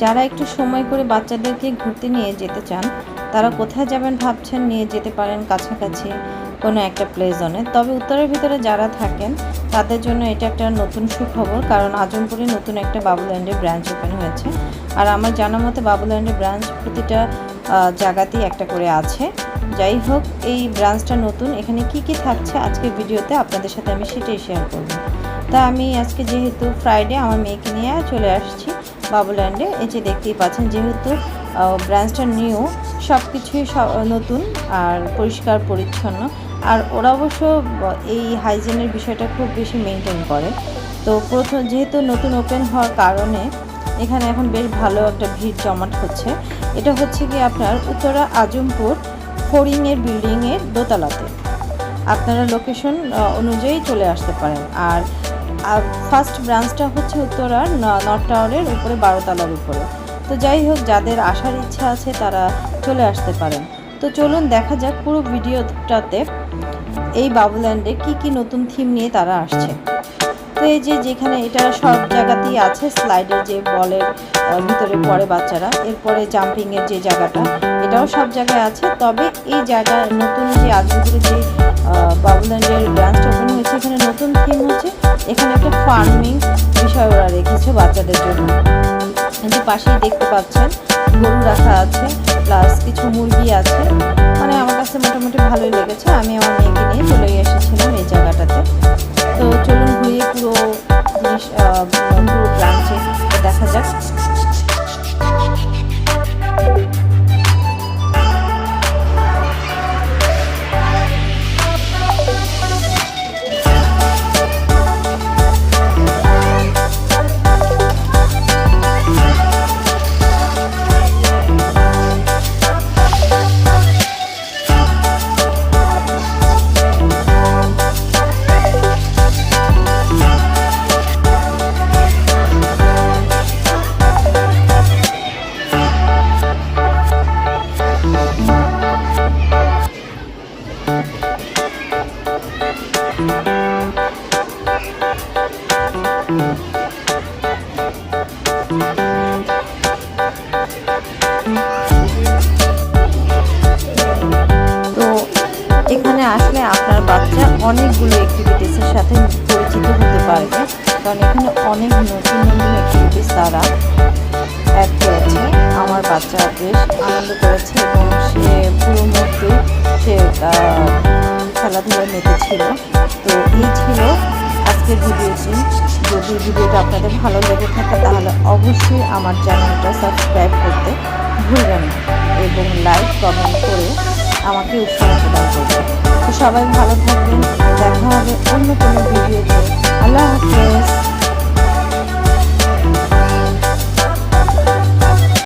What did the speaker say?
যারা একটু সময় করে বাচ্চাদেরকে ঘুরতে নিয়ে যেতে চান, তারা কোথায় যাবেন ভাবছেন নিয়ে যেতে পারেন কাছাকাছি কোনো একটা প্লে জোনে তবে উত্তরের ভিতরে যারা থাকেন, তাদের জন্য এটা একটা নতুন সুখবর, কারণ আজমপুরে নতুন একটা বাবুল্যান্ডের ব্রাঞ্চ ওপেন হয়েছে। আর আমার জানা মতে বাবুল্যান্ডের ব্রাঞ্চ প্রতিটা জায়গাতেই একটা করে আছে। যাই হোক, এই ব্রাঞ্চটা নতুন। এখানে কি কি থাকছে আজকে ভিডিওতে আপনাদের সাথে আমি সেটাই শেয়ার করব। তা আমি আজকে যেহেতু ফ্রাইডে আমার মেয়েকে নিয়ে চলে আসছি বাবুল্যান্ডে। এই যে দেখতেই পাচ্ছেন, যেহেতু ব্রাঞ্চটা নিউ সব কিছুই নতুন আর পরিষ্কার, পরিচ্ছন্ন। আর ওরা অবশ্য এই হাইজিনের বিষয়টা খুব বেশি মেনটেন করে। তো প্রথম, যেহেতু নতুন ওপেন হওয়ার কারণে এখানে এখন বেশ ভালো একটা ভিড় জমাট হচ্ছে। এটা হচ্ছে কি আপনার উত্তরা আজমপুর ফরিংয়ের বিল্ডিংয়ের দোতলাতে। আপনারা লোকেশন অনুযায়ী চলে আসতে পারেন। আর ফার্স্ট ব্রাঞ্চটা হচ্ছে উত্তরার নর্থ টাওয়ারের উপরে বারোতলার উপরে। তো যাই হোক, যাদের আসার ইচ্ছা আছে, তারা চলে আসতে পারেন। তো চলুন দেখা যাক পুরো ভিডিওটাতে এই বাবুল্যান্ডে কি কি নতুন থিম নিয়ে তারা আসছে। তো এই যে যেখানে এটা সব জায়গাতেই আছে স্লাইডের যে বলের ভিতরে পড়ে বাচ্চারা, এরপরে জাম্পিংয়ের যে জায়গাটা, এটাও সব জায়গায় আছে। তবে এই জায়গা নতুন যে আজমপুরে যে বাবুল্যান্ডের ব্রাঞ্চ ওপেন হয়েছে, এখানে নতুন থিম হচ্ছে, এখানে একটা ফার্মিং বিষয় ওরা রেখেছে বাচ্চাদের জন্য। কিন্তু পাশেই দেখতে পাচ্ছেন, গরু রাখা আছে প্লাস কিছু মুরগি আছে। মানে আমার কাছে মোটামুটি ভালোই লেগেছে, আমি আমার মেয়েকে নিয়ে চলে এসেছিলাম এই জায়গাটাতে। তো এখানে আসলে আপনার বাচ্চা অনেকগুলো অ্যাক্টিভিটিসের সাথে পরিচিত হতে পারবে। কারণ এখানে অনেক নতুন নতুন অ্যাক্টিভিটিস তারা অ্যাড করেছে। আমার বাচ্চা বেশ আনন্দ করেছে এবং সে পুরো মুহূর্তে সে আহ, খেলাধুলায় মেতেছিল তো এই ছিল আজকের ভিডিওটি যদি ভিডিওটা আপনাদের ভালো লেগে থাকে তাহলে অবশ্যই আমার চ্যানেলটা সাবস্ক্রাইব করতে ভুলবেন এবং লাইক কমেন্ট করে আমাকে উৎসাহ প্রদান করবেন। তো সবাই ভালো থাকবেন। দেখা হবে অন্য কোনো ভিডিওতে